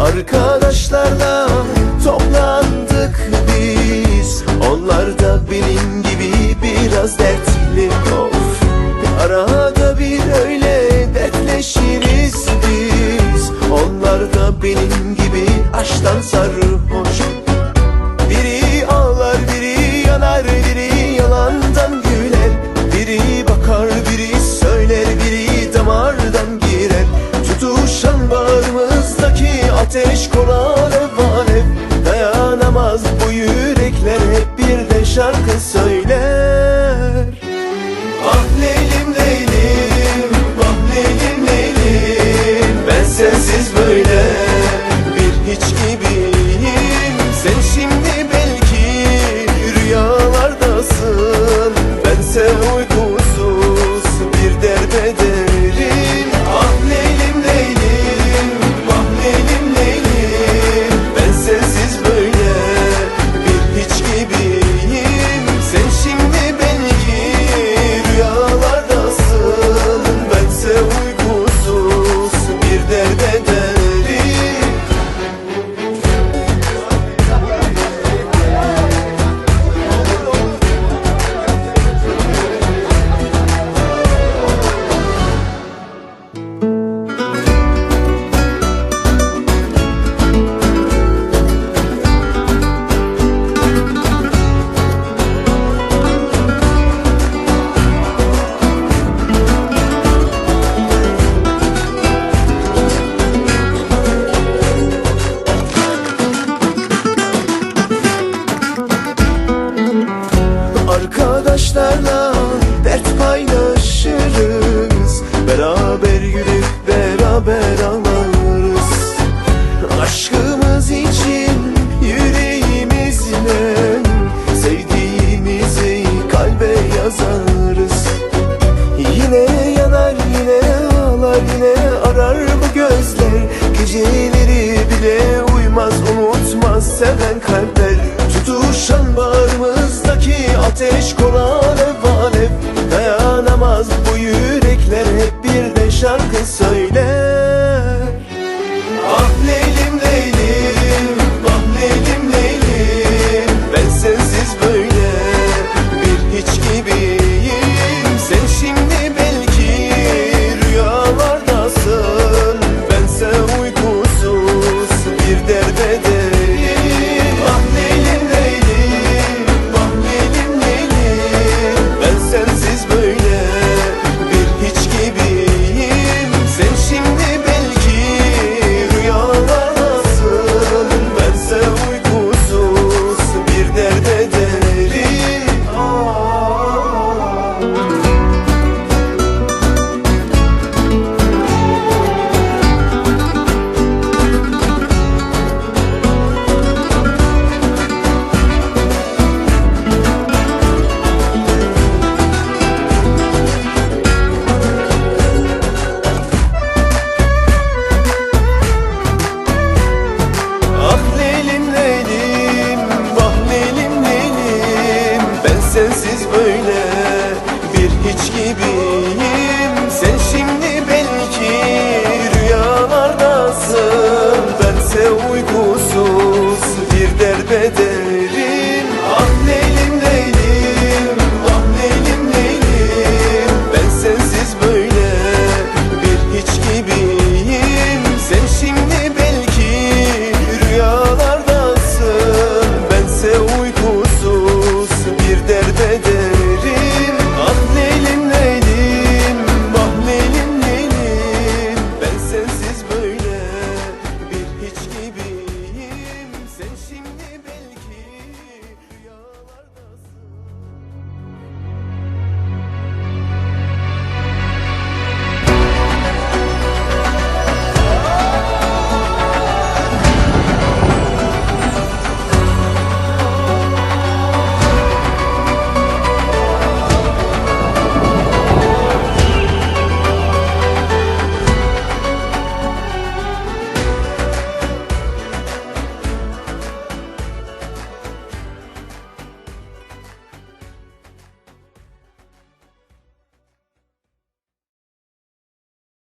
Arkadaşlarla toplandık biz. Onlar da benim gibi biraz dertli. of Tutuşan bağrımızdaki ateş kol alev alev Dayanamaz bu yürekler hep bir de şarkı söyler. Ah Leylim Leylim, ah Leylim Leylim. Ben sensiz böyle bir hiç gibiyim Arkadaşlarla dert paylaşırız. Beraber gülüp beraber ağlarız. Aşkımız için yüreğimizle Sevdiğimizi kalbe yazarız. Yine yanar yine ağlar yine arar bu gözler. Geceleri bile uyumaz unutmaz seven kalpler. Tutuşan bağrımızdaki rüyalardasın